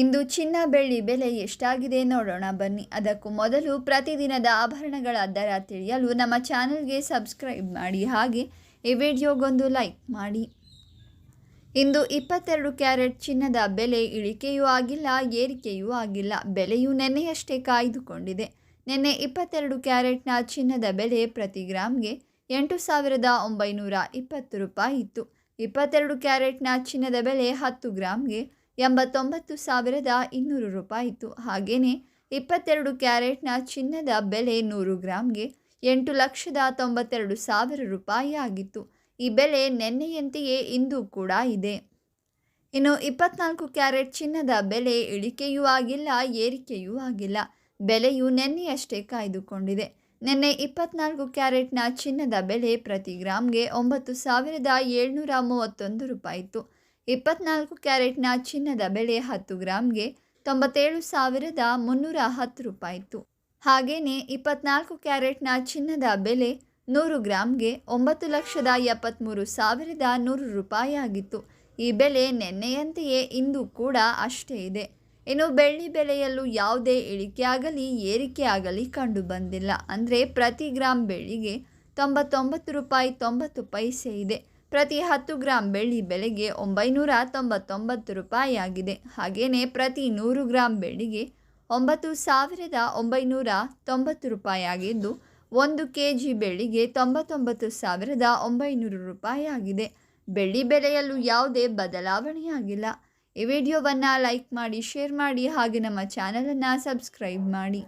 ಇಂದು ಚಿನ್ನ ಬೆಳ್ಳಿ ಬೆಲೆ ಎಷ್ಟಾಗಿದೆ ನೋಡೋಣ ಬನ್ನಿ. ಅದಕ್ಕೂ ಮೊದಲು ಪ್ರತಿದಿನದ ಆಭರಣಗಳ ದರ ತಿಳಿಯಲು ನಮ್ಮ ಚಾನಲ್ಗೆ ಸಬ್ಸ್ಕ್ರೈಬ್ ಮಾಡಿ. ಹಾಗೆ ಈ ವಿಡಿಯೋಗೊಂದು ಲೈಕ್ ಮಾಡಿ. ಇಂದು ಇಪ್ಪತ್ತೆರಡು ಕ್ಯಾರೆಟ್ ಚಿನ್ನದ ಬೆಲೆ ಇಳಿಕೆಯೂ ಆಗಿಲ್ಲ, ಏರಿಕೆಯೂ ಆಗಿಲ್ಲ. ಬೆಲೆಯು ನೆನ್ನೆಯಷ್ಟೇ ಕಾಯ್ದುಕೊಂಡಿದೆ. ನಿನ್ನೆ ಇಪ್ಪತ್ತೆರಡು ಕ್ಯಾರೆಟ್ನ ಚಿನ್ನದ ಬೆಲೆ ಪ್ರತಿ ಗ್ರಾಮ್ಗೆ ಎಂಟು ಸಾವಿರದ ಒಂಬೈನೂರ ಇಪ್ಪತ್ತು ರೂಪಾಯಿ ಇತ್ತು. ಇಪ್ಪತ್ತೆರಡು ಕ್ಯಾರೆಟ್ನ ಚಿನ್ನದ ಬೆಲೆ ಹತ್ತು ಗ್ರಾಮ್ಗೆ ಎಂಬತ್ತೊಂಬತ್ತು ಸಾವಿರದ ಇನ್ನೂರು ರೂಪಾಯಿ ಇತ್ತು. ಹಾಗೆಯೇ ಇಪ್ಪತ್ತೆರಡು ಕ್ಯಾರೆಟ್ನ ಚಿನ್ನದ ಬೆಲೆ ನೂರು ಗ್ರಾಮ್ಗೆ ಎಂಟು ಲಕ್ಷದ ತೊಂಬತ್ತೆರಡು ಸಾವಿರ ರೂಪಾಯಿ ಆಗಿತ್ತು. ಈ ಬೆಲೆ ನಿನ್ನೆಯಂತೆಯೇ ಇಂದು ಕೂಡ ಇದೆ. ಇನ್ನು ಇಪ್ಪತ್ನಾಲ್ಕು ಕ್ಯಾರೆಟ್ ಚಿನ್ನದ ಬೆಲೆ ಇಳಿಕೆಯೂ ಆಗಿಲ್ಲ, ಏರಿಕೆಯೂ ಆಗಿಲ್ಲ. ಬೆಲೆಯು ನಿನ್ನೆಯಷ್ಟೇ ಕಾಯ್ದುಕೊಂಡಿದೆ. ನಿನ್ನೆ ಇಪ್ಪತ್ನಾಲ್ಕು ಕ್ಯಾರೆಟ್ನ ಚಿನ್ನದ ಬೆಲೆ ಪ್ರತಿ ಗ್ರಾಮ್ಗೆ ಒಂಬತ್ತು ಸಾವಿರದ ಏಳ್ನೂರ ಮೂವತ್ತೊಂದು ರೂಪಾಯಿ ಇತ್ತು. ಇಪ್ಪತ್ನಾಲ್ಕು ಕ್ಯಾರೆಟ್ನ ಚಿನ್ನದ ಬೆಲೆ ಹತ್ತು ಗ್ರಾಮ್ಗೆ ತೊಂಬತ್ತೇಳು ಸಾವಿರದ ಮುನ್ನೂರ ಹತ್ತು ರೂಪಾಯಿ ಇತ್ತು ಹಾಗೆಯೇ ಇಪ್ಪತ್ನಾಲ್ಕು ಕ್ಯಾರೆಟ್ನ ಚಿನ್ನದ ಬೆಲೆ ನೂರು ಗ್ರಾಮ್ಗೆ ಒಂಬತ್ತು ಲಕ್ಷದ ಎಪ್ಪತ್ತ್ಮೂರು ಸಾವಿರದ ನೂರು ರೂಪಾಯಿ ಆಗಿತ್ತು ಈ ಬೆಲೆ ನಿನ್ನೆಯಂತೆಯೇ ಇಂದು ಕೂಡ ಅಷ್ಟೇ ಇದೆ. ಇನ್ನು ಬೆಳ್ಳಿ ಬೆಲೆಯಲ್ಲೂ ಯಾವುದೇ ಇಳಿಕೆಯಾಗಲಿ ಏರಿಕೆಯಾಗಲಿ ಕಂಡು ಬಂದಿಲ್ಲ. ಅಂದರೆ ಪ್ರತಿ ಗ್ರಾಮ್ ಬೆಳ್ಳಿಗೆ ತೊಂಬತ್ತೊಂಬತ್ತು ರೂಪಾಯಿ ತೊಂಬತ್ತು ಪೈಸೆ ಇದೆ. ಪ್ರತಿ ಹತ್ತು ಗ್ರಾಂ ಬೆಳ್ಳಿ ಬೆಲೆಗೆ ಒಂಬೈನೂರ ತೊಂಬತ್ತೊಂಬತ್ತು ರೂಪಾಯಿ ಆಗಿದೆ ಹಾಗೆಯೇ ಪ್ರತಿ ನೂರು ಗ್ರಾಂ ಬೆಳ್ಳಿಗೆ ಒಂಬತ್ತು ಸಾವಿರದ ಒಂಬೈನೂರ ತೊಂಬತ್ತು ರೂಪಾಯಿ ಆಗಿದ್ದು ಒಂದು ಕೆ ಜಿ ಬೆಳ್ಳಿಗೆ ತೊಂಬತ್ತೊಂಬತ್ತು ಸಾವಿರದ ಒಂಬೈನೂರು ರೂಪಾಯಿ ಆಗಿದೆ ಬೆಳ್ಳಿ ಬೆಲೆಯಲ್ಲೂ ಯಾವುದೇ ಬದಲಾವಣೆಯಾಗಿಲ್ಲ. ಈ ವಿಡಿಯೋವನ್ನು ಲೈಕ್ ಮಾಡಿ, ಶೇರ್ ಮಾಡಿ, ಹಾಗೆ ನಮ್ಮ ಚಾನಲನ್ನು ಸಬ್ಸ್ಕ್ರೈಬ್ ಮಾಡಿ.